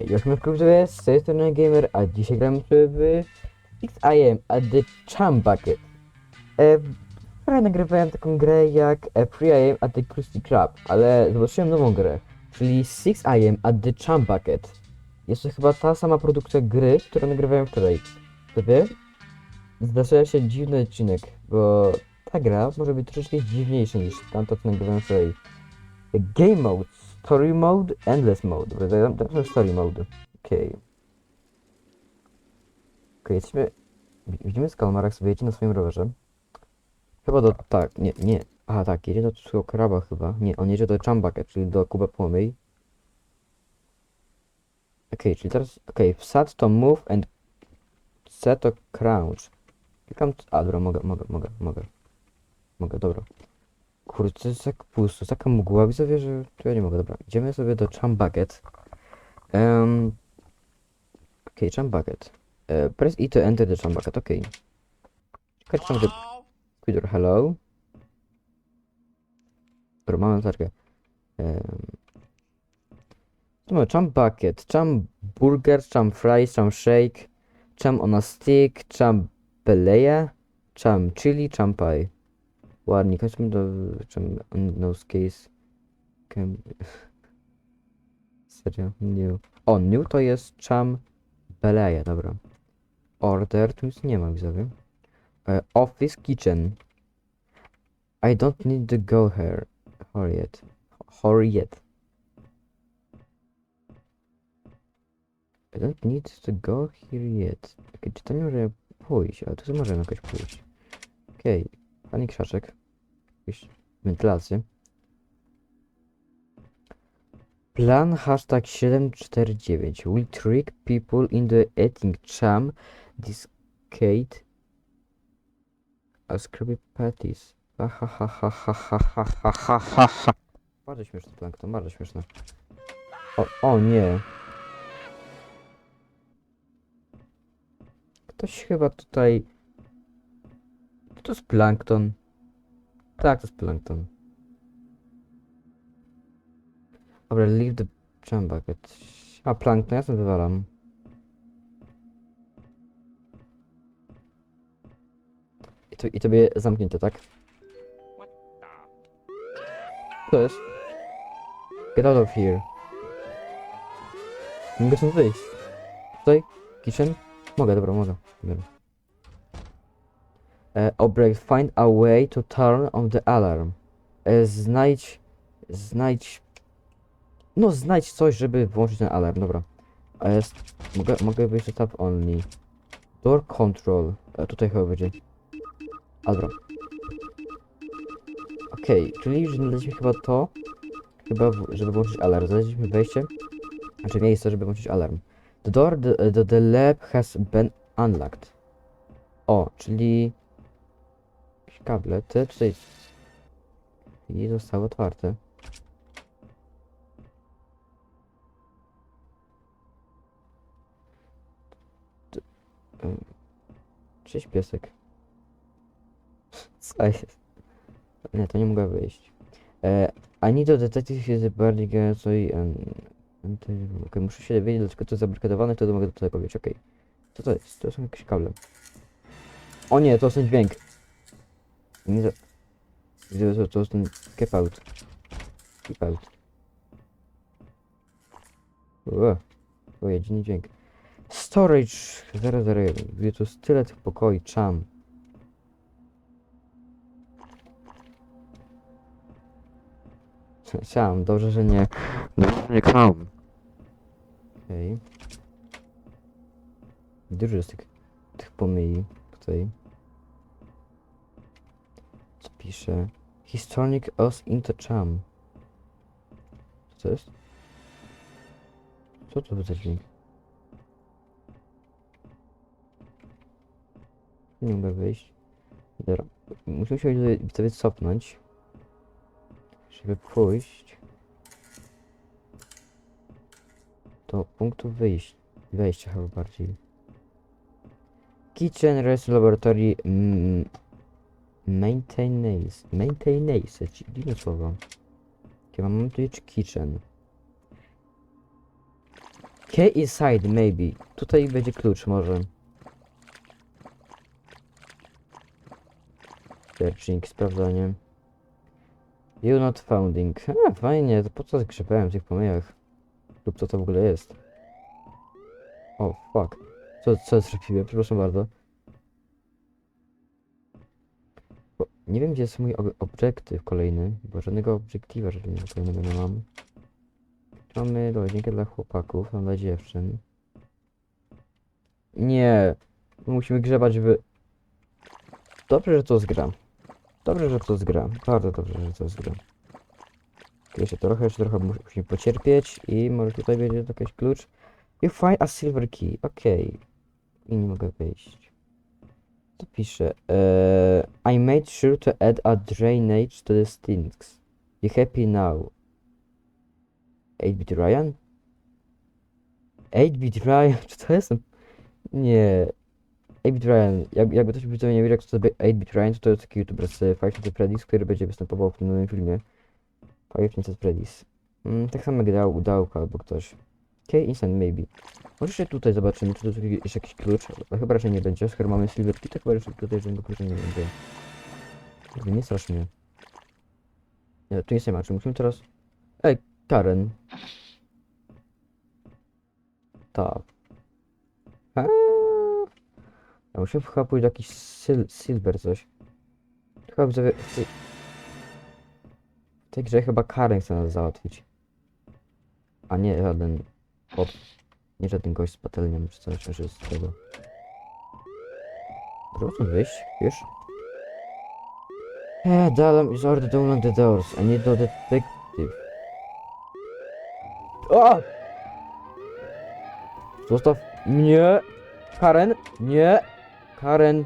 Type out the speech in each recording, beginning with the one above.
Już my w komputerze z tej strony Gamer, a dzisiaj gramy w XIM at the Chum Bucket. E, wczoraj nagrywałem taką grę jak e, 3IM at the Krusty Krab, ale zobaczyłem nową grę, czyli 6IM at the Chum Bucket. Jest to chyba ta sama produkcja gry, którą nagrywałem wczoraj. Sobie zaczyna się dziwny odcinek, bo ta gra może być troszeczkę dziwniejsza niż tamto, co nagrywałem wczoraj. Game mode, story mode, endless mode. Dam story mode. Okej. Okej, jesteśmy... wi- Widzimy Skalmar, jak sobie jedzie na swoim rowerze. Chyba do... tak, nie, nie. Aha, tak, jedzie do swojego kraba chyba. Nie, on jedzie do Chumbucket, czyli do Kuba Płomyj. Okej, czyli teraz... Okej, wsad to move and set to crouch. Klikam... A, dobra, mogę, mogę, mogę, mogę. Mogę, dobra. To jest tak pusto, taka mgła, widzowie, że tu ja nie mogę, dobra. Idziemy sobie do Chumbucket. Um, Okej, Chumbucket. Uh, press E to enter the Chumbucket, okej. Czekajcie, tam gdzie... Squidward, hello? Dobra, mamy latarkę. Um, tu mamy Chum Burger, Chum Fries, Chum Shake, Chum on a Stick, Chum Beleya, Chum Chili, Chum Pie. Ładnie, chodźmy do czym nose case. Can... Serio? New. O, new to jest chum beleja, dobra. Order, tu nic nie ma, widzowie. E, office kitchen. I don't need to go here. Hurry yet. I don't need to go here yet. Okej, czy to nie może pójść? Ale tu możemy jakoś pójść. Okej. Pani Krzaczek. Jakieś wentylacje. Plan hashtag 749 will trick people into eating chum discade as creepy patties. Ha ha ha ha ha ha ha ha ha ha ha. Bardzo śmieszny plankton, bardzo śmieszny. O, o nie. Ktoś chyba tutaj... To jest plankton. Tak, to jest plankton. Dobra, leave the jump bucket. A, plankton, ja sobie wywalam. I to, I tobie zamknięte, tak? Co jest? Get out of here. Mogę stąd wyjść. Tutaj? Kitchen? Mogę, dobra, mogę. Dobra. E, Obrek, find a way to turn on the alarm. E, znajdź, znajdź, no znajdź coś, żeby włączyć ten alarm, dobra. A jest, mogę, mogę wyjść do tab only. Door control, e, tutaj chyba będzie. A, dobra. Okej, czyli już znaleźliśmy chyba to, chyba, w- żeby włączyć alarm. Znaleźliśmy wejście, znaczy miejsce, żeby włączyć alarm. The door the, the, the lab has been unlocked. O, czyli kable, te tutaj i zostały otwarte. Cześć piesek. Co jest? Nie, to nie mogę wyjść. E, I need to detective is bardziej so i... Muszę się dowiedzieć, dlaczego to jest zabarkadowane, wtedy mogę tego powiedzieć, okej. Co to jest? To są jakieś kable. O nie, to jest ten dźwięk. Nie za... Widzę, że to jest ten keep out. Keep out. Ue, to jedyny dźwięk. Storage 001. Gdzie tu jest tyle tych pokoi, czam. Siam, dobrze, że nie... Dobrze, że nie kram. Okej. Dużo jest tych, tych pomyli tutaj. Pisze? Historic us into. Co to jest? Co to za dźwięk? Nie mogę wyjść. Dobra. Muszę się sobie cofnąć. Żeby pójść do punktu wyjść, wejścia chyba bardziej. Kitchen Rest Laboratory mm, Maintenance. Maintenance, dziwne słowo. Jakie mam tu kitchen. Key inside, maybe. Tutaj będzie klucz może. Searching, sprawdzanie. You not founding. A, fajnie, to po co skrzepałem w tych pomyjach? Lub co to w ogóle jest? O, fuck. Co, co zrepiłem? Przepraszam bardzo. Nie wiem, gdzie jest mój ob- obiektyw kolejny, bo żadnego obiektywa żadnego kolejnego nie mam. Mamy łazienkę dla chłopaków, tam dla dziewczyn. Nie. Musimy grzebać w... Dobrze, że to zgram. Dobrze, że to zgram. Bardzo dobrze, że to zgram. Jeszcze trochę, jeszcze trochę mus- musimy pocierpieć i może tutaj będzie jakiś klucz. You find a silver key. Okej. I nie mogę wyjść. To pisze. Uh, I made sure to add a drainage to the stinks. You happy now? 8-bit Ryan? 8-bit Ryan? Czy to jest? Nie. 8-bit Ryan. Jak, jakby ktoś by nie wiedział, kto to 8-bit Ryan, to to jest taki youtuber z Five Nights at Freddy's, który będzie występował w tym nowym filmie. Five Nights at Freddy's. Mm, tak samo jak dał, Dałka albo ktoś. Okay, instant maybe. Może tutaj zobaczymy, czy tu jest jakiś klucz. Ale chyba raczej nie będzie. Skoro mamy silverki, to chyba jeszcze tutaj żadnego klucza nie będzie. Kurde, Nie strasz mnie. Nie, tu nie ma. Czy musimy teraz... Ej, Karen. Tak. Eee. Ja muszę chyba pójść do jakiś sil silver coś. Chyba widzowie... W tej... w tej grze chyba Karen chce nas załatwić. A nie żaden... Nie żaden gość z patelnią czy coś, że z tego. Proszę wyjść, wiesz? Eh, Dalam is ordered to the doors. I need the detective. O! Zostaw mnie! Karen! Nie! Karen!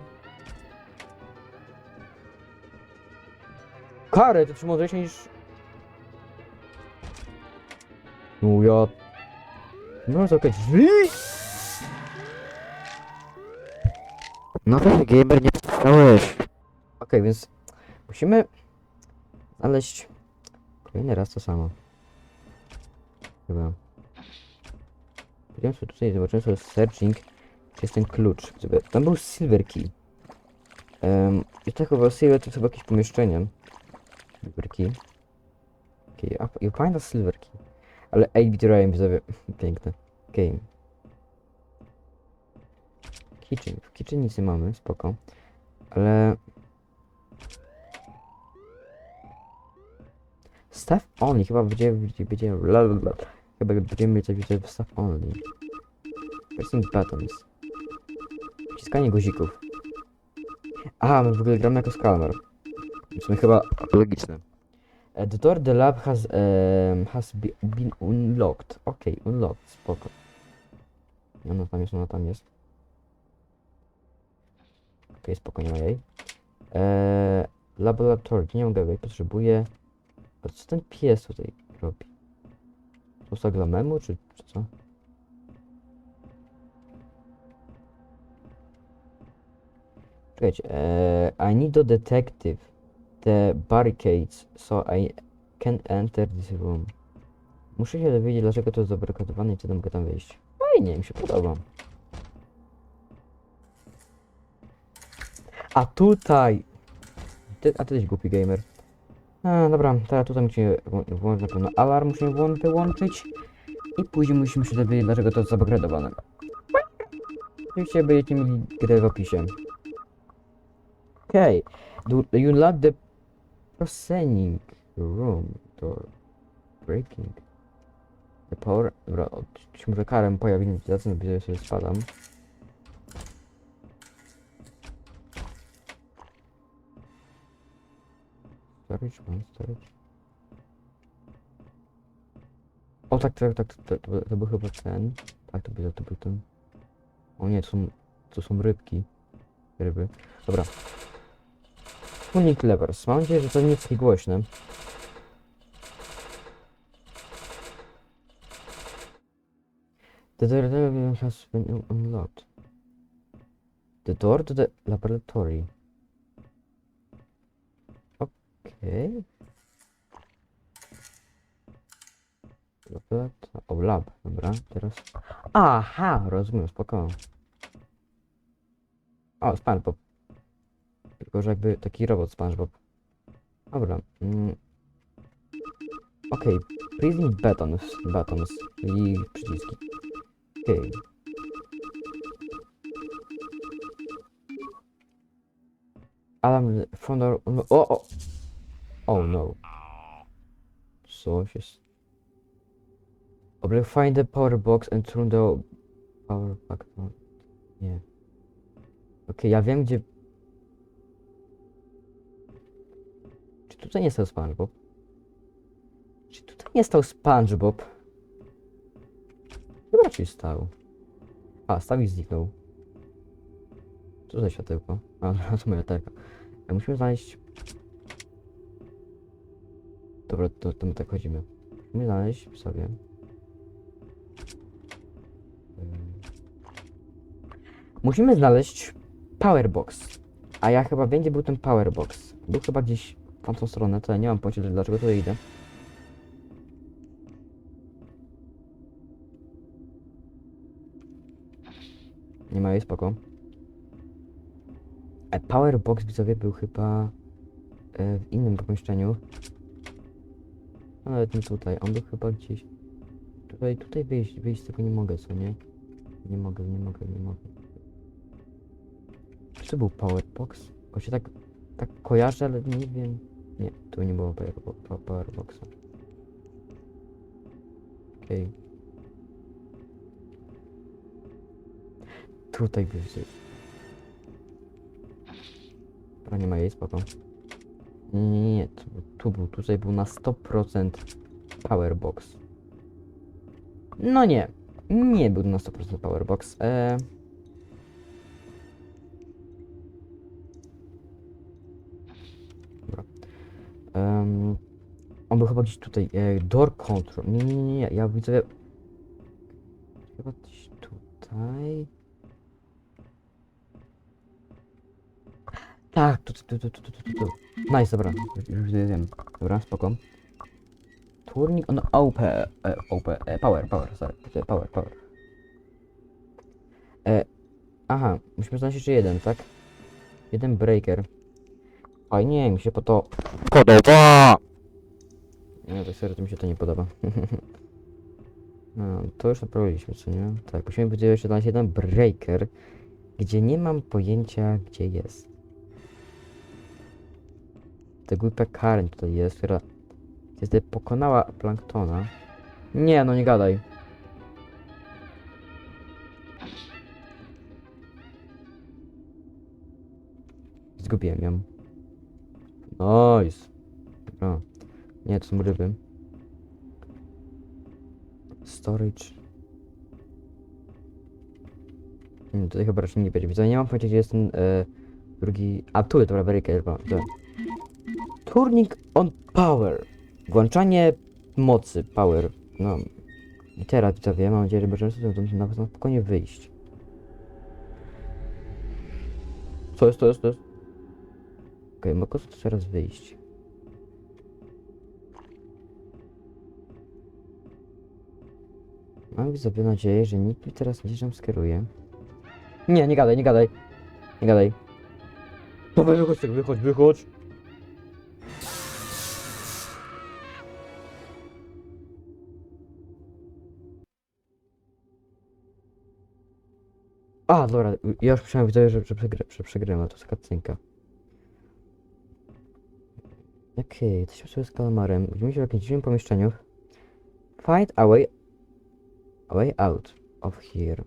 Karen, ty czy mądrzejsza niż... No ja... No zamknąć drzwi! No to gamer nie przestałeś. Okej, więc musimy znaleźć kolejny raz to samo. Chyba. Powiedziałem sobie tutaj, zobaczyłem sobie searching, czy jest ten klucz. Tam był silver key. Um, I tak chyba silver to jest chyba jakieś pomieszczenie. Silver key. Okay, you find a silver key. Ale 8-bit Ryan widzowie, piękne. Game. Kitchen. W kitchen mamy, spoko. Ale... Staff only, chyba będzie, będzie, chyba będziemy mieć coś w staff only. Pressing buttons. Wciskanie guzików. A, my w ogóle gramy jako Skalmar. Więc my chyba logiczne. The door the lab has um, has be, been unlocked. Okay, unlocked, spoko. Ona tam jest, ona tam jest. Okej, spoko, nie ma jej. Eee, laboratory, nie mogę wejść, potrzebuję... A co ten pies tutaj robi? Dla memu, czy, czy co? Czekajcie, eee, I need a detective. The barricades, so I can enter this room. Muszę się dowiedzieć, dlaczego to jest zablokowane i wtedy mogę tam wejść. Fajnie, mi się podoba. A tutaj... Ty, a ty jesteś głupi gamer. A, dobra, teraz tutaj musimy włączyć na pewno alarm, musimy włą- wyłączyć. I później musimy się dowiedzieć, dlaczego to jest zablokowane. Oczywiście będziecie mieli grę w opisie. Okej. Do you lock the processing room door. Breaking. The power dobra od- się może karem pojawi notyfikacja no sobie spadam. Storage one storage. O tak tak tak to, to, to był chyba ten. Tak to był, to był ten. O nie to są to są rybki. Ryby. Dobra Tuning levers. Mam nadzieję, że to nie jest takie głośne. The door has been un- unlocked. The door to the laboratory. Okay. O, lab, dobra, teraz... Aha, rozumiem, spoko. O, SpongeBob. Tylko, że jakby taki robot SpongeBob. Dobra. Mm. Okej, prison buttons, buttons i przyciski. Okej. Adam Fondor... O, o! Oh no. Coś jest... Oble find the power box and turn the power back on. Nie. Okej, ja wiem gdzie... tutaj nie stał SpongeBob? Czy tutaj nie stał SpongeBob? Chyba raczej stał. A, stał i zniknął. Co za światełko? A, to moja latarka. A musimy znaleźć... Dobra, to, to my tak chodzimy. Musimy znaleźć sobie... Ym, Musimy znaleźć Powerbox. A ja chyba gdzie był ten Powerbox. Był chyba gdzieś tamtą stronę, to ja nie mam pojęcia dlaczego tutaj idę. Nie ma jej, spoko. E, Powerbox widzowie był chyba e, w innym pomieszczeniu. Nawet nie tutaj, on był chyba gdzieś. Tutaj, tutaj wyjść, wyjść tego nie mogę, co nie? Nie mogę, nie mogę, nie mogę. Czy to był Powerbox? Bo się tak, tak kojarzę, ale nie wiem. Nie, tu nie było power, po- Powerboxa. Okej. Tutaj był gdzieś. Dobra, nie ma jej, spoko. Nie, nie, tu, tu był, tutaj był na 100% Powerbox. No nie, nie był na 100% Powerbox. Eee... był chyba gdzieś tutaj. E, door control. Nie, nie, nie, nie. Ja widzę. Chyba gdzieś tutaj. Tak, tu, tu, tu, tu, tu, tu, tu. Nice, dobra. Już wiem. Dobra, spoko. Turnik on OP. E, OP. E, power, power, sorry. E, power, power. E, aha, musimy znaleźć jeszcze jeden, tak? Jeden breaker. Fajnie, mi się po to podoba! Nie, tak serio, to mi się to nie podoba. no, to już naprawiliśmy, co nie? Tak, musimy będzie jeszcze znaleźć jeden breaker, gdzie nie mam pojęcia, gdzie jest. Ta głupia Karen tutaj jest, która Niestety pokonała Planktona. Nie, no nie gadaj. Zgubiłem ją. Nice. Dobra. Nie, to są ryby. Storage. Hmm, tutaj chyba raczej nie będzie. Widzę, nie mam pojęcia, gdzie jest ten e, drugi... A, tu dobra, barricade, chyba. Turning on power. Włączanie mocy, power. No. I teraz widzowie, mam nadzieję, że będziemy sobie to na spokojnie wyjść. Co jest, to jest, to jest? Okej, mogę sobie teraz wyjść. Mam widzowie nadzieję, że nikt mi teraz nie skieruje. Nie, nie gadaj, nie gadaj. Nie gadaj. No wychodź, wychodź, wychodź. A, dobra, ja już myślałem, widzowie, że, że, że przegrałem, ale to jest cutscenka. Okej, okay, jesteśmy sobie z kalamarem. Widzimy się w jakimś dziwnym pomieszczeniu. Find a way, a way out of here.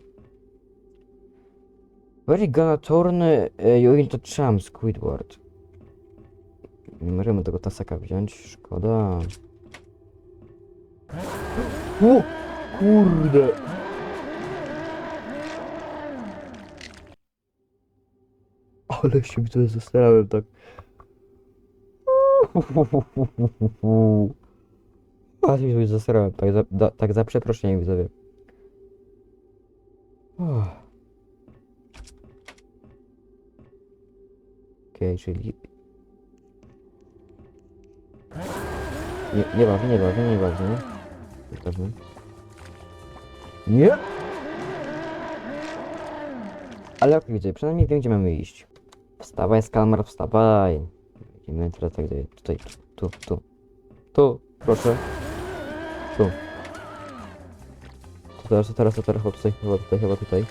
Where you gonna turn you into champ, Squidward? Nie możemy tego tasaka wziąć, szkoda. O, kurde! Ale się tutaj zastarałem tak. Ale się tutaj zastarałem, tak za, da, tak za przeproszeniem widzowie. Czyli... Nie, nie bawi, nie bawi, nie nie? Pewnie. Nie! Ale ok, widzę, przynajmniej wiem, gdzie mamy iść. Wstawaj, Skalmar, wstawaj. Idziemy teraz tak dalej. Tutaj, tu, tu. Tu, proszę. Tu. To teraz, to teraz, to teraz, chyba tutaj, chyba tutaj, chyba tutaj.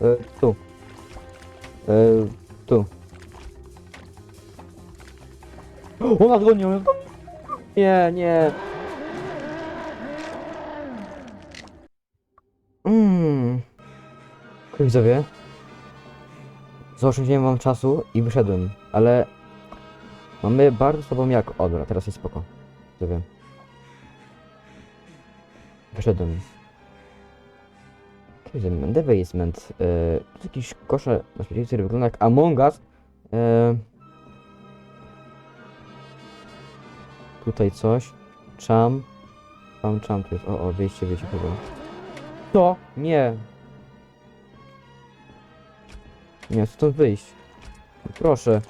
E, tu. E, tu. O, nadgonił, nadgonił. Nie, nie. Mmm. Widzowie. Zaoszczędziłem wam czasu i wyszedłem, ale mamy bardzo słabą jak. O, dobra, teraz jest spoko. Widzowie. Wyszedłem. Widzowie, The Basement. Yy, to jest jakiś kosze na śmieci, który wygląda jak Among Us. Yy, tutaj coś. Cham. Cham, cham, tu jest. O, o, wyjście, wyjście chyba. Co? Nie. Nie, stąd wyjść. Proszę.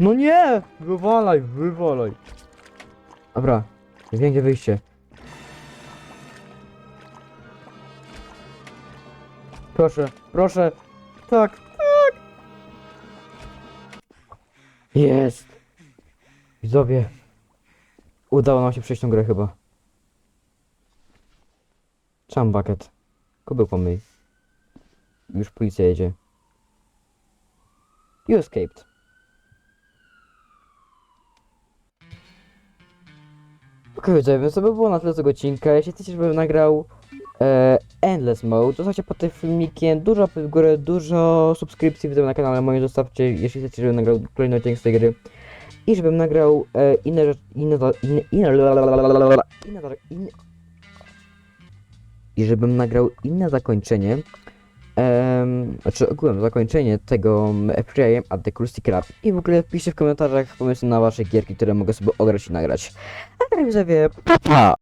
No nie! Wywalaj, wywalaj. Dobra, wiem gdzie wyjście. Proszę, proszę. Tak, tak. Jest. Widzowie. Udało nam się przejść tą grę chyba. Cham bucket. Kubeł pomyj. Już policja jedzie. You escaped. Okej, widzowie, więc to by było na tyle tego odcinka. Jeśli chcecie, żebym nagrał e, Endless Mode, zostawcie pod tym filmikiem dużo w górę, dużo subskrypcji widzowie na kanale moim zostawcie, jeśli chcecie, żebym nagrał kolejny odcinek z tej gry. I żebym nagrał e, inne rzeczy, inne, inne, inne, inne, i żebym nagrał inne zakończenie, em, znaczy ogółem zakończenie tego FPI at the Krusty Krab i w ogóle piszcie w komentarzach pomysły na wasze gierki, które mogę sobie ograć i nagrać. A teraz widzowie, pa pa!